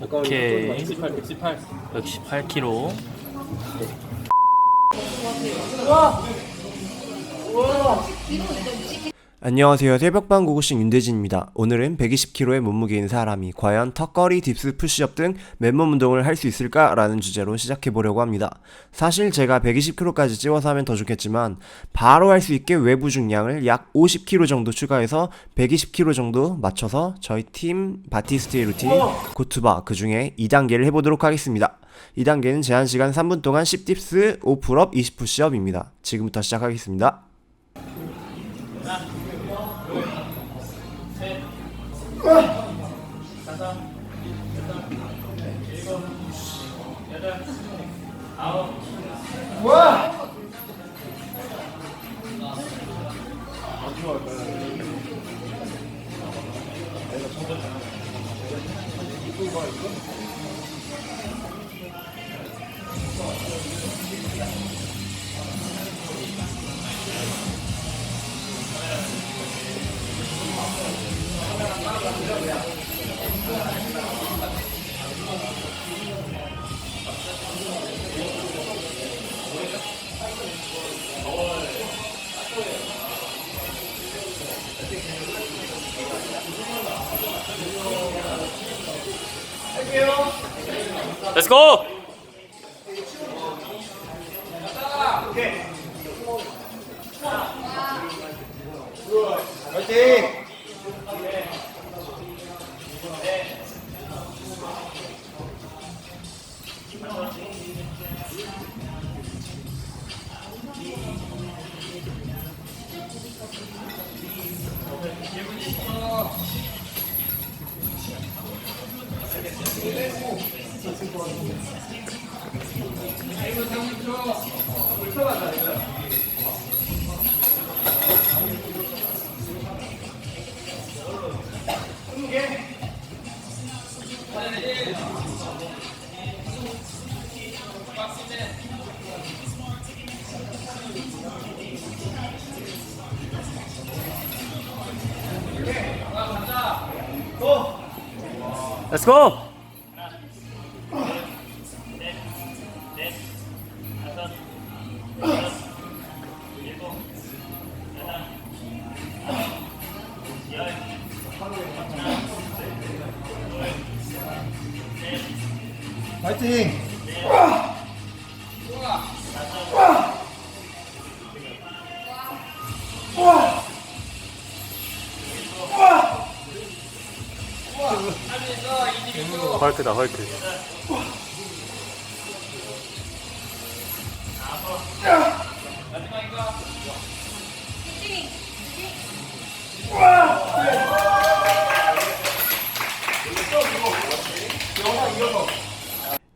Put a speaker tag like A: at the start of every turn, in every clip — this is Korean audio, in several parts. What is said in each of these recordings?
A: 오케이.
B: 118, 118.
A: 118kg.
C: 안녕하세요. 새벽반 고고싱 윤대진입니다. 오늘은 120kg의 몸무게인 사람이 과연 턱걸이, 딥스, 푸시업 등 맨몸 운동을 할 수 있을까라는 주제로 시작해 보려고 합니다. 사실 제가 120kg까지 찌워서 하면 더 좋겠지만 바로 할 수 있게 외부 중량을 약 50kg 정도 추가해서 120kg 정도 맞춰서 저희 팀 바티스트의 루틴 고투바 그 중에 2단계를 해보도록 하겠습니다. 2단계는 제한 시간 3분 동안 10딥스, 5풀업, 20푸시업입니다. 지금부터 시작하겠습니다.
A: 다섯, 여덟, 일곱, 여덟, Let's go! Let's go!
B: 파이팅!
A: 헐크다 헐크.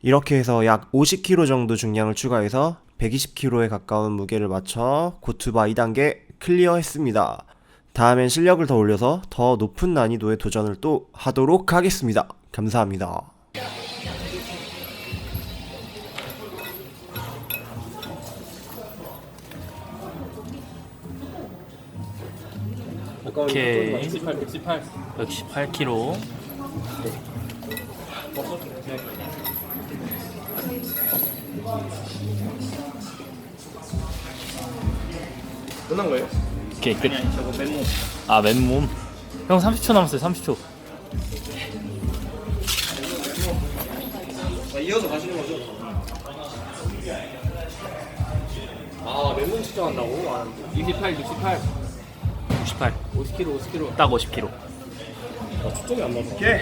C: 이렇게 해서 약 50kg 정도 중량을 추가해서 120kg에 가까운 무게를 맞춰 고투바 2단계 클리어 했습니다. 다음엔 실력을 더 올려서 더 높은 난이도의 도전을 또 하도록 하겠습니다. 감사합니다.
A: 오케이.
B: 118, 118.
A: 118kg.
B: 끝난 거예요?
A: 오케이 끝.
B: 저거 맨몸.
A: 아 맨몸. 형 30초 남았어요 30초.
B: 아, 이어서 가시는 거죠? 아, 맨몸 측정한다고? 아, 28, 68,
A: 68.
B: 50kg, 50kg.
A: 딱 50kg.
B: 아, 측정이 안 나서. 오케이.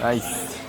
A: 나이스.